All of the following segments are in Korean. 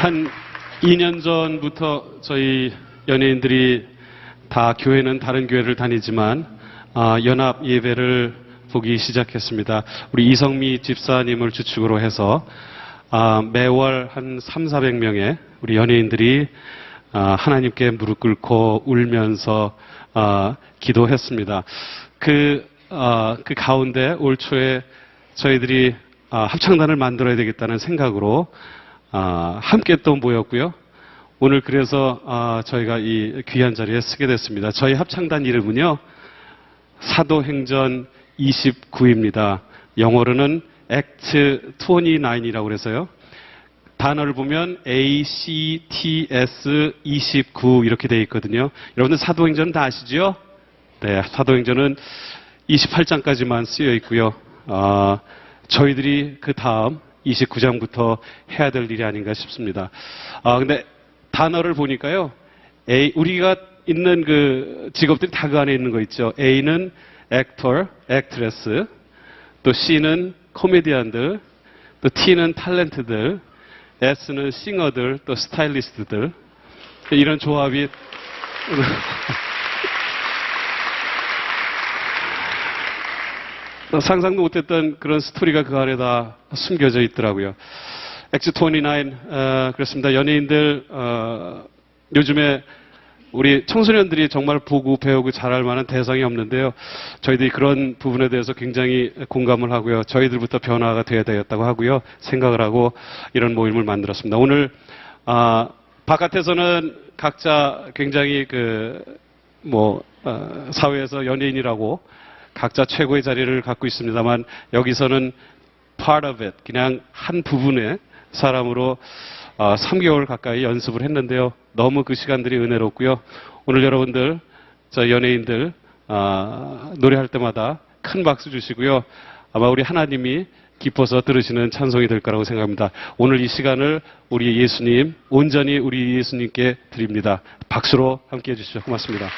한 2년 전부터 저희 연예인들이 다 교회는 다른 교회를 다니지만 아, 연합 예배를 보기 시작했습니다. 우리 이성미 집사님을 주축으로 해서 아, 매월 한 3, 400명의 우리 연예인들이 아, 하나님께 무릎 꿇고 울면서 아, 기도했습니다. 그, 아, 그 가운데 올 초에 저희들이 아, 합창단을 만들어야 되겠다는 생각으로 아, 함께 또 모였고요. 오늘 그래서 아, 저희가 이 귀한 자리에 쓰게 됐습니다. 저희 합창단 이름은요. 사도행전 29입니다. 영어로는 Act 29이라고 그래서요. 단어를 보면 A, C, T, S 29 이렇게 되어 있거든요. 여러분들 사도행전 다 아시죠? 네, 사도행전은 28장까지만 쓰여 있고요. 아, 저희들이 그 다음 29장부터 해야 될 일이 아닌가 싶습니다. 아, 근데 단어를 보니까요. A, 우리가 있는 그 직업들이 다 그 안에 있는 거 있죠. A는 actor, actress, 또 C는 코미디언들, 또 T는 탤런트들, S는 싱어들, 또 스타일리스트들. 이런 조합이 상상도 못했던 그런 스토리가 그 안에 다 숨겨져 있더라고요. 엑스 29, 어, 그렇습니다. 연예인들, 어, 요즘에 우리 청소년들이 정말 보고 배우고 잘할 만한 대상이 없는데요. 저희들이 그런 부분에 대해서 굉장히 공감을 하고요. 저희들부터 변화가 되어야 되겠다고 하고요. 생각을 하고 이런 모임을 만들었습니다. 오늘, 아, 바깥에서는 각자 굉장히 그, 뭐, 어, 사회에서 연예인이라고 각자 최고의 자리를 갖고 있습니다만 여기서는 part of it, 그냥 한 부분의 사람으로 어, 3개월 가까이 연습을 했는데요. 너무 그 시간들이 은혜롭고요. 오늘 여러분들, 저 연예인들 아, 노래할 때마다 큰 박수 주시고요. 아마 우리 하나님이 기뻐서 들으시는 찬송이 될 거라고 생각합니다. 오늘 이 시간을 우리 예수님, 온전히 우리 예수님께 드립니다. 박수로 함께 해주시죠. 고맙습니다.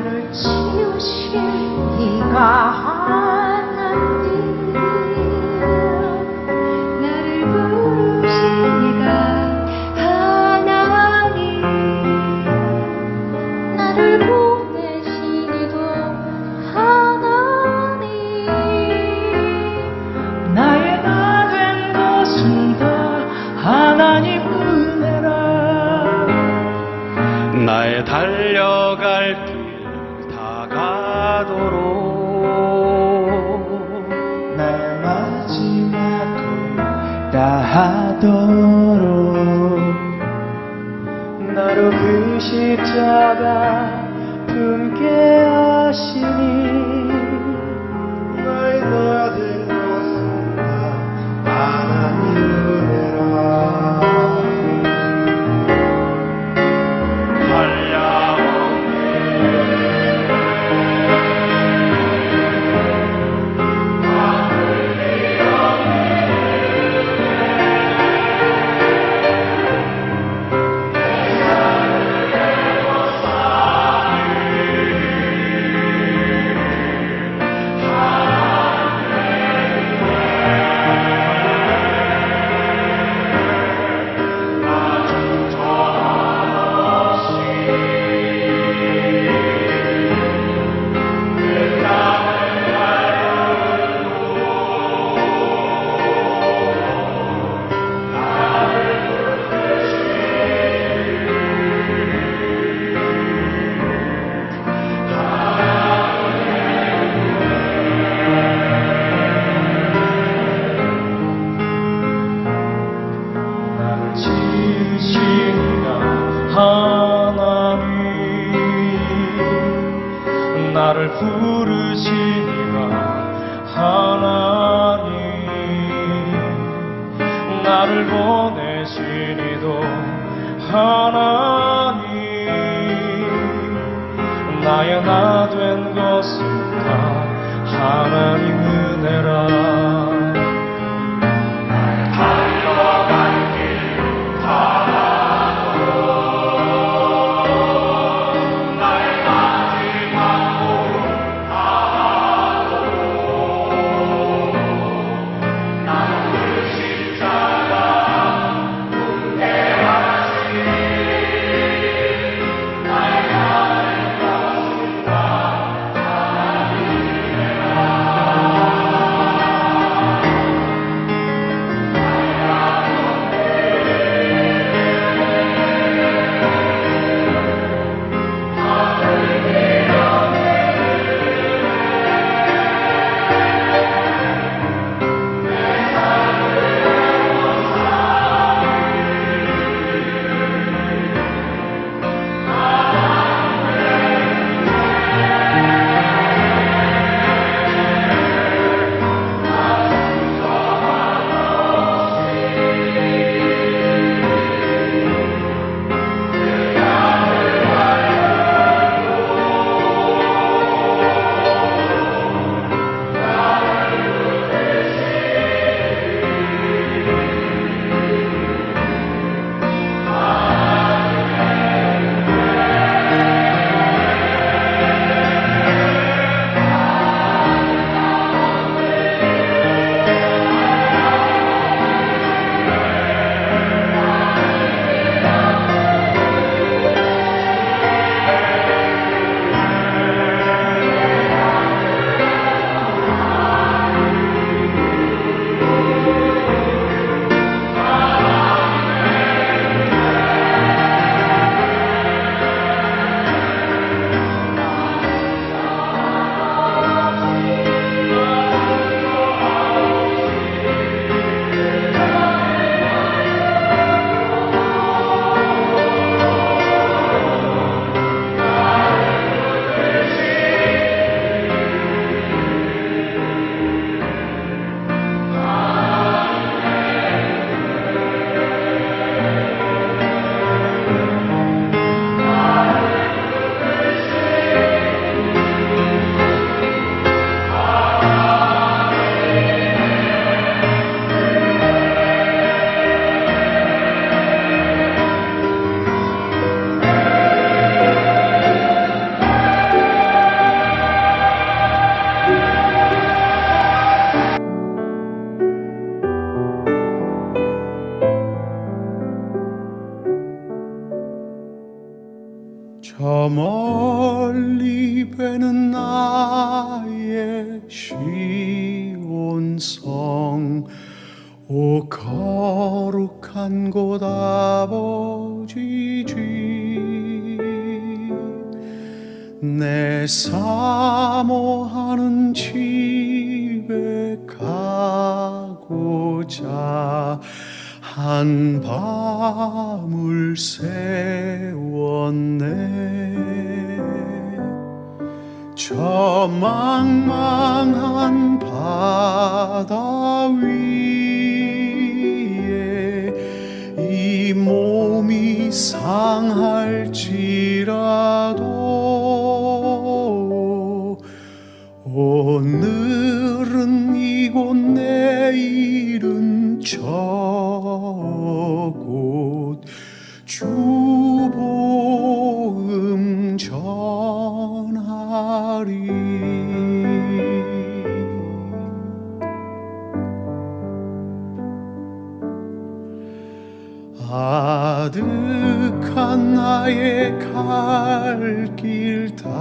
나를 치우실 네가 하나님 나를 부르신 네가 하나님 나를 보내신 이도 하나님. 나의 나된 것은 다 하나님 은혜라. 나의 달려 다하도록 나로 그 십자가 부르시니가 하나님 나를 보내신 이도. 하나님 나의 나된 것은 다 하나님 은혜라 멀리 뵈는 나의 시온 성. 오 거룩한 곳 아버지 집내 사모하는 집에 가고자 한 밤을 세웠네 저 망망한 바다 위에 이 몸이 상할지라도 오늘은 이곳 내일은 저곳 주 전하리 아득한 나의 갈 길 다가고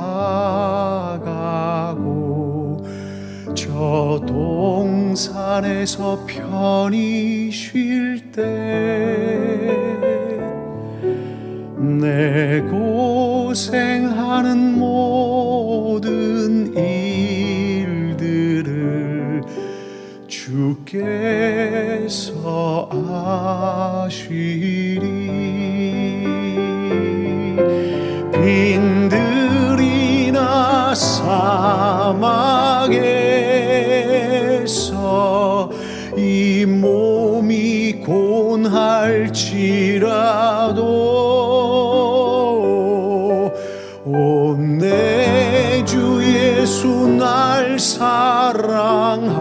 저 동산에서 편히 쉴 때 내 고생하는 모든 일들을 주께서 아시리. 빈들이나 사막에서 이 몸이 곤할지라도 사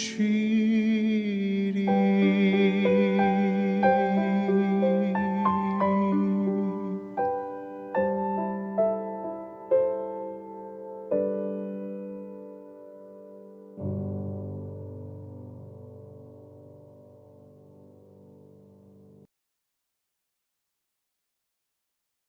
she